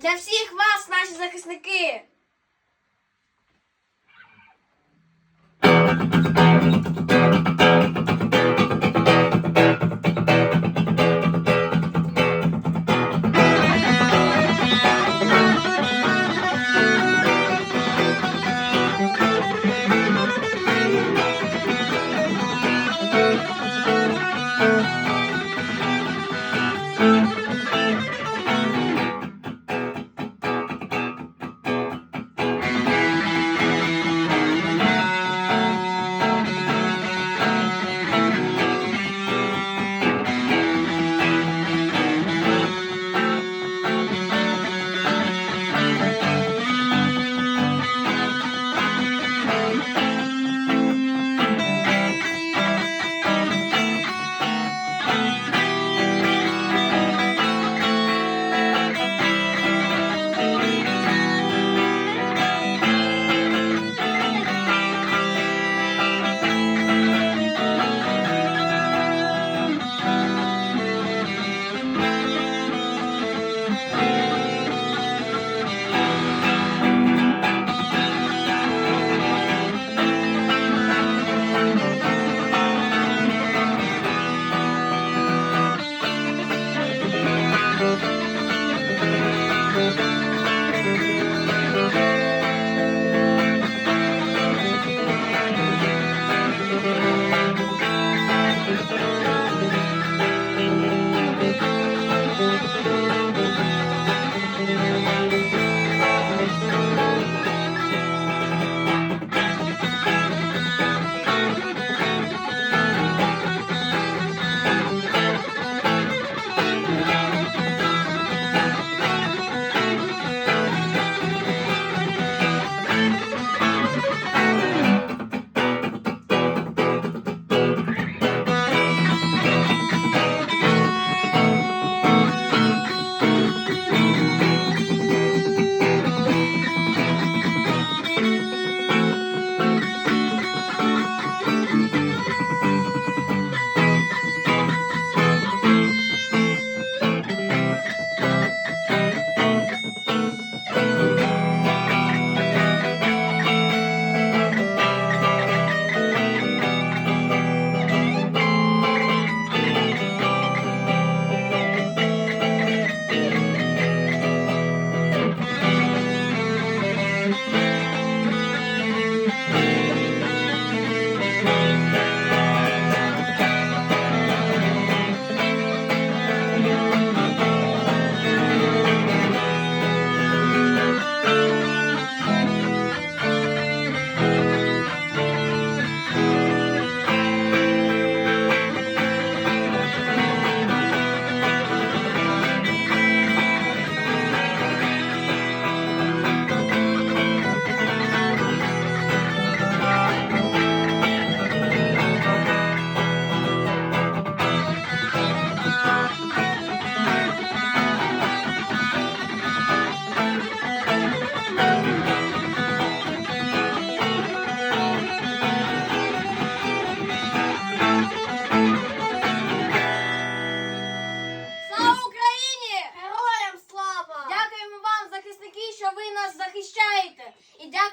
Для всіх вас, наші захисники!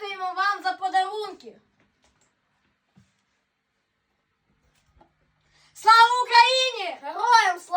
Дякуємо вам за подарунки. Слава Україні! Героям слава!